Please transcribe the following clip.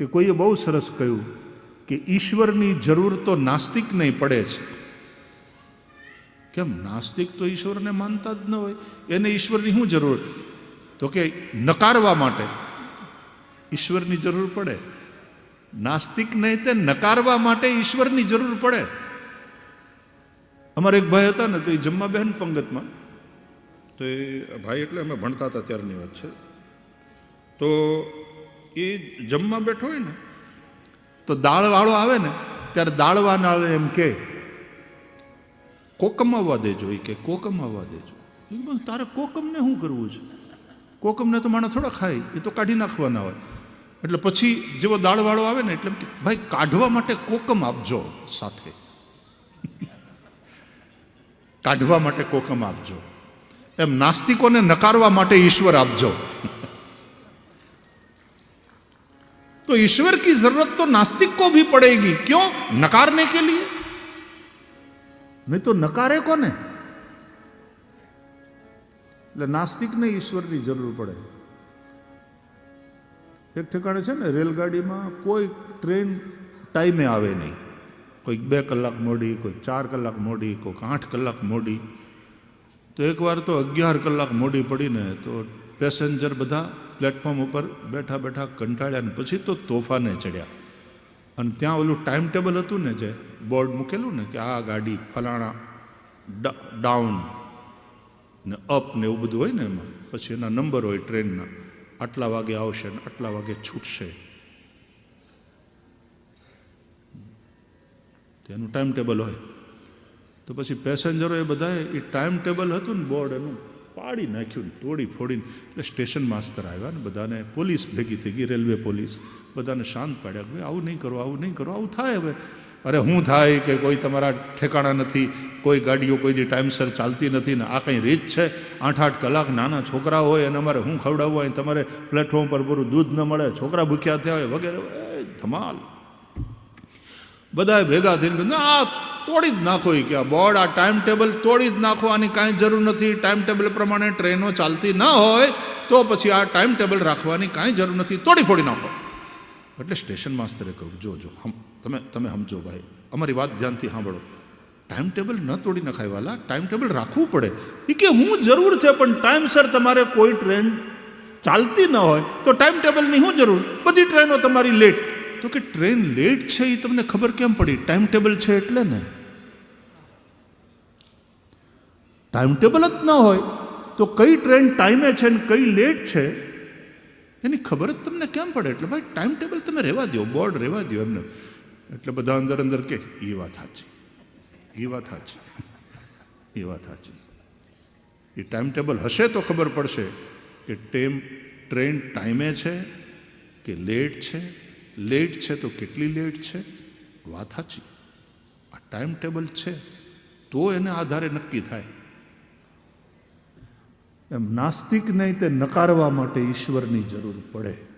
કે કોઈએ બહુ સરસ કહ્યું કે ઈશ્વરની જરૂર તો નાસ્તિકને પડે છે. કેમ? નાસ્તિક તો ઈશ્વરને માનતા જ ન હોય. એને ઈશ્વરની શું જરૂર? તો કે નકારવા માટે. ઈશ્વરની જરૂર પડે. નાસ્તિકને તે નકારવા માટે ઈશ્વરની જરૂર પડે. અમારે એક ભાઈ હતા ને, તો એ જમવા બહેન પંગતમાં. તો એ ભાઈ એટલે અમે ભણતા હતા ત્યારની વાત છે. તો એ જમવા બેઠો હોય ને, તો દાળવાળો આવે ને, ત્યારે દાળવાળા એમ કે, કોકમ આવવા દેજો. એ કે, કોકમ આવવા દેજો. તારે કોકમને શું કરવું છે? કોકમને તો માણસ થોડા ખાય, એ તો કાઢી નાખવાના હોય. એટલે પછી જેવો દાળવાળો આવે ને, એટલે કે, ભાઈ, કાઢવા માટે કોકમ આપજો સાથે. કાઢવા માટે કોકમ આપજો. એમ નાસ્તિકોને નકારવા માટે ઈશ્વર આપજો. तो ईश्वर की जरूरत तो नास्तिक को भी पड़ेगी क्यों नकारने के लिए नहीं तो नकारे કોને એટલે નાસ્તિકને ઈશ્વરની જરૂર પડે એક ઠેકાણે છે ને રેલગાડીમાં કોઈ ટ્રેન ટાઈમે આવે નહીં કોઈક બે કલાક મોડી કોઈક ચાર કલાક મોડી કોઈક આઠ કલાક મોડી તો એકવાર તો અગિયાર કલાક મોડી પડીને તો પેસેન્જર બધા પ્લેટફોર્મ ઉપર બેઠા બેઠા કંટાળ્યા ને પછી તો તોફાને ચડ્યા. અને ત્યાં ઓલું ટાઈમ ટેબલ હતું ને જે બોર્ડ મૂકેલું ને કે આ ગાડી ફલાણા ડાઉન ને અપ ને એવું બધું હોય ને એમાં. પછી એના નંબર હોય ટ્રેનના. આટલા વાગે આવશે ને આટલા વાગે છૂટશે. એનું ટાઈમ ટેબલ હોય. તો પછી પેસેન્જરો એ બધાએ એ ટાઈમ ટેબલ હતું ને બોર્ડ એનું પાડી નાખ્યું ને તોડી ફોડીને એટલે સ્ટેશન માસ્તર આવ્યા ને બધાને પોલીસ ભેગી થઈ ગઈ રેલવે પોલીસ. બધાને શાંત પાડ્યા ભાઈ આવું નહીં કરો આવું નહીં કરો આવું થાય હવે. અરે હું થાય કે કોઈ તમારા ઠેકાણા નથી કોઈ ગાડીઓ કોઈ દી ટાઈમસર ચાલતી નથી ને આ કંઈ રીત છે? આઠ આઠ કલાક નાના છોકરા હોય અને અમારે હું ખવડાવવું હોય તમારે પ્લેટફોર્મ પર પૂરું દૂધ ન મળે છોકરા ભૂખ્યા થયા હોય વગેરે ધમાલ. બધાએ ભેગા થઈને કીધું "ના, આ તોડી જ નાખો એ કે બોર્ડ, આ ટાઈમ ટેબલ તોડી જ નાખો, આની કાંઈ જરૂર નથી. ટાઈમ ટેબલ પ્રમાણે ટ્રેનો ચાલતી ન હોય, તો પછી આ ટાઈમ ટેબલ રાખવાની કાંઈ જરૂર નથી. તોડી ફોડી નાખો. એટલે સ્ટેશન માસ્તરે કહ્યું, જો જો, હમ, તમે તમે સમજો ભાઈ. અમારી વાત ધ્યાનથી સાંભળો. ટાઈમ ટેબલ ન તોડી નખાય વાલા, ટાઈમ ટેબલ રાખવું પડે. એ કે, હું જરૂર છે, પણ ટાઈમસર તમારે કોઈ ટ્રેન ચાલતી ન હોય, તો ટાઈમ ટેબલની શું જરૂર? બધી ટ્રેનો તમારી લેટ. તો કે, ટ્રેન લેટ છે એ તમને ખબર કેમ પડી? ટાઈમ ટેબલ છે એટલે ને. ટાઈમ ટેબલ જ ન હોય, તો કઈ ટ્રેન ટાઈમે છે ને કઈ લેટ છે, એની ખબર જ તમને કેમ પડે? એટલે ભાઈ ટાઈમ ટેબલ તમે રહેવા દો બોર્ડ રહેવા દો એમને. એટલે બધા અંદર અંદર કે એ વાત સાચી એ વાત સાચી એ વાત સાચી. એ ટાઈમ ટેબલ હશે તો ખબર પડશે કે ટેમ ટ્રેન ટાઈમે છે, કે લેટ છે લેટ છે તો કેટલી લેટ છે? વાત સાચી. આ ટાઈમ ટેબલ છે, તો એને આધારે નક્કી થાય એમ નાસ્તિક નહીં તે નકારવા માટે ઈશ્વરની જરૂર પડે.